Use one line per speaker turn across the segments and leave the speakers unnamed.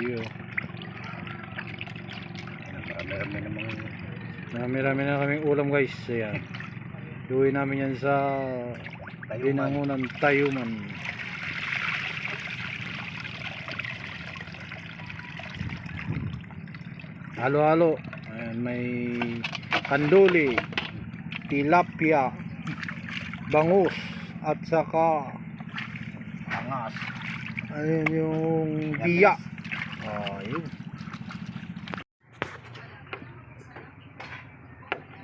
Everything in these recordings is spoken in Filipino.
Iyo.
Marami-rami namang
Marami-rami na kaming ulam guys. Ayan. Iuwi namin yan sa binangunan Tayuman. Halo-halo. May kanduli, tilapia, bangus, at saka
angas.
ayun yung biya. Oh, yun.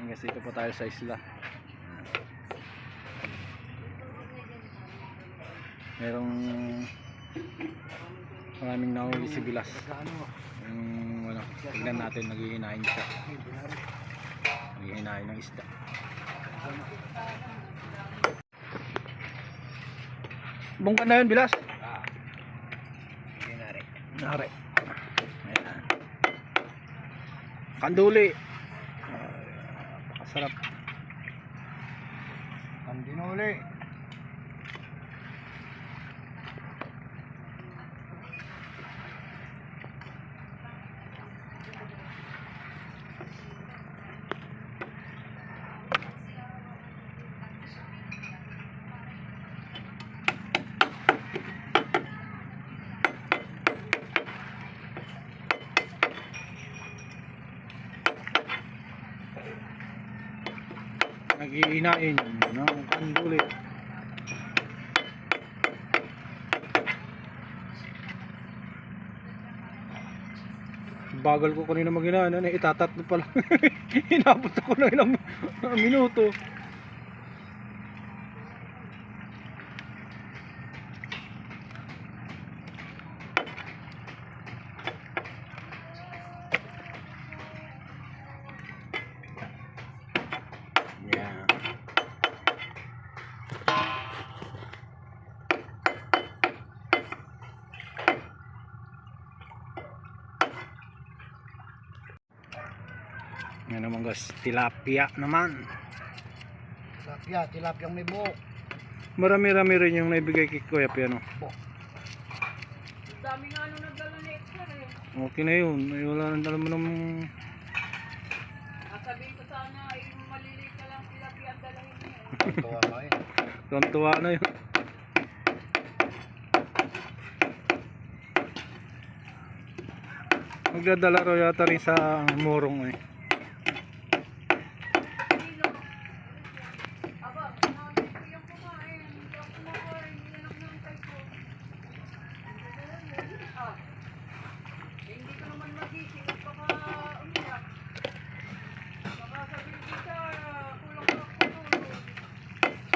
Guys, dito po tayo sa isla. Merong maraming nahuli si Bilas. Yung ano, tignan natin naghihinain siya. Naghihinain ng isda. Bungka na yun, Bilas.
Hindi na rin.
Nare. Ayan. Kanduli. Ah, Napakasarap. Naghihinain ng kanduli. Bagal ko kanina maghinain. Ano, itatat na pala. Inabot ako ng ilang minuto. Yan naman guys, tilapia naman.
Tilapia, tilapia may buhok.
Marami-rami rin yung naibigay kay Kuya Piano.
Dami nga nung nagdala ni Hector eh.
Okay na yun. Ay, wala nang alam mo namang
Sasabihin ko sana ay maliliit na lang tilapia ang dalahin niya. eh.
Tuwa mo eh.
tuwan-tuwa na yun. Magdadala raw yata rin sa murong eh.
Sino? Aba, nakakit ko yung kumain. Hindi ako kumakain. Hindi na nakangantay ko. Ah. Eh, hindi ko naman magising. at Baka umiyak. Baka sabihin ko siya, kulang-kulang ko tulog.
Sino yan?
Inakay ko bago ako kumain. Patay ko yung pagkain. Kung lang, i-palinis mo sa kanya para malagyan ka na ng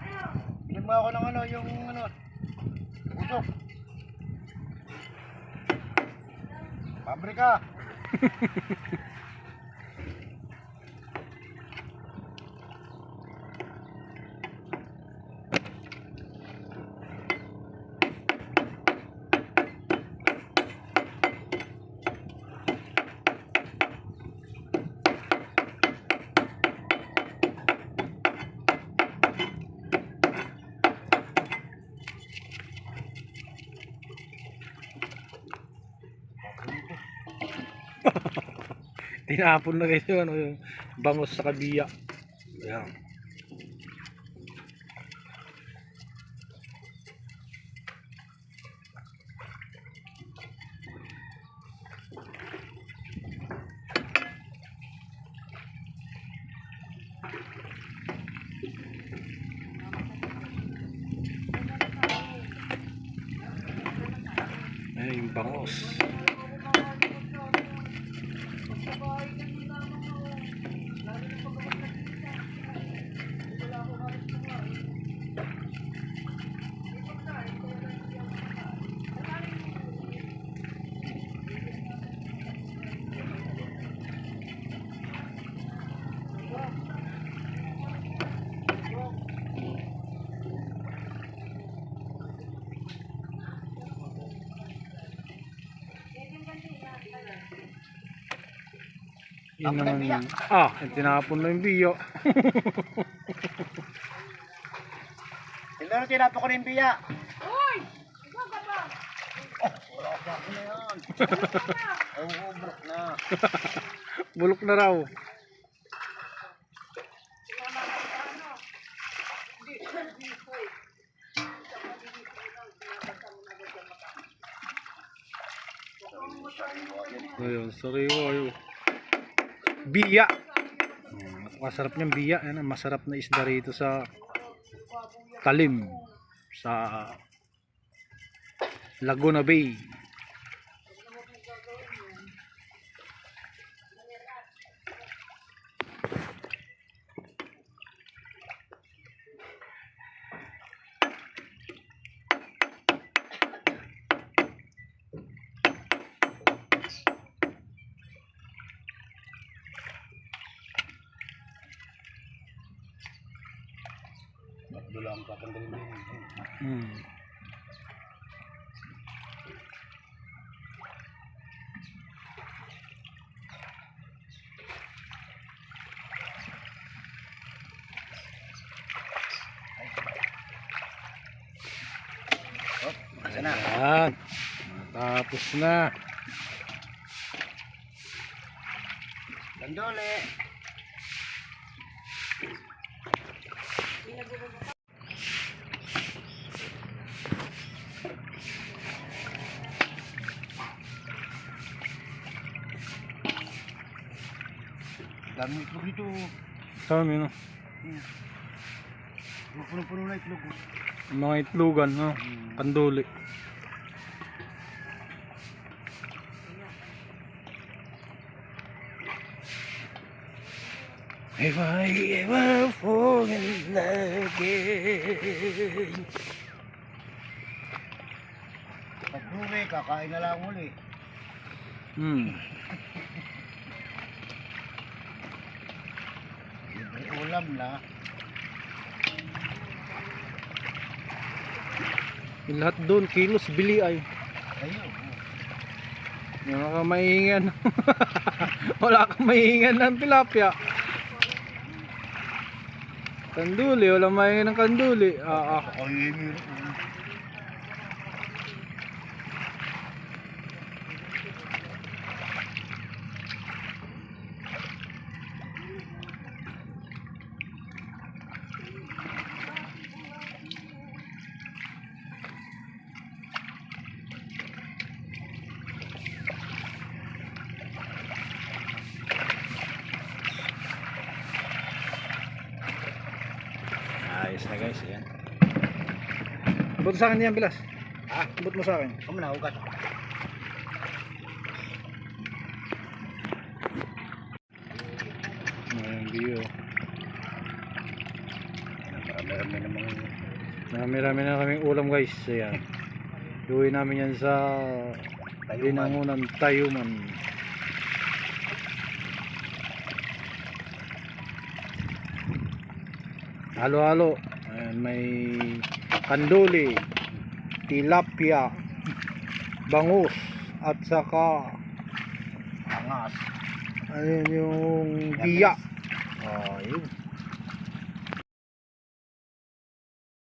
Mo ako ng ano, yung ano, usok. Pabrika!
Tinapon na kayo ano, yung bangos sa kabiya. Ayan. Ay, yung bangos. Yun naman yun. Ah, tinapon na yung biyo.
Sila na tinapo ko na yung biya.
Uy! Ikaw ka ba?
Wala ka sa akin na yan. Oo, bro na.
Bulok na raw.
Wala ka sa
Biya. Mm, Masarap niyang biya. Yan, ang masarap na isda rito sa Talim. Sa Laguna Bay.
Doon lang tatanggalin din.
Hmm.
Na?
Yan. Tapos na.
Landole. Dami itlog dito.
Kami no.
Puno-puno na itlog.
Mga itlogan, no? Kanduli. If I ever fall in love again
Pag kakain na lang uli.
Hmm.
ulam na.
Yung lahat doon, kilos, bili ay.
Ayun.
Yung mga maihingan. wala kang maihingan ng tilapia. Kanduli, wala maihingan ng kanduli. Ah, ah. Ayos na guys, yan. Abot sa akin yan, Bilas.
Ha?
Abot mo sa akin.
Kamu na, hugas.
Ayan, view.
Marami-rami namang
Marami-rami na kaming ulam guys. Ayan. Iuwi namin yan sa
Tayuman.
Binangunan Tayuman. Halo-halo. May kanduli, tilapia, bangus, at saka
angas.
ayun yung biya. Oh, yun.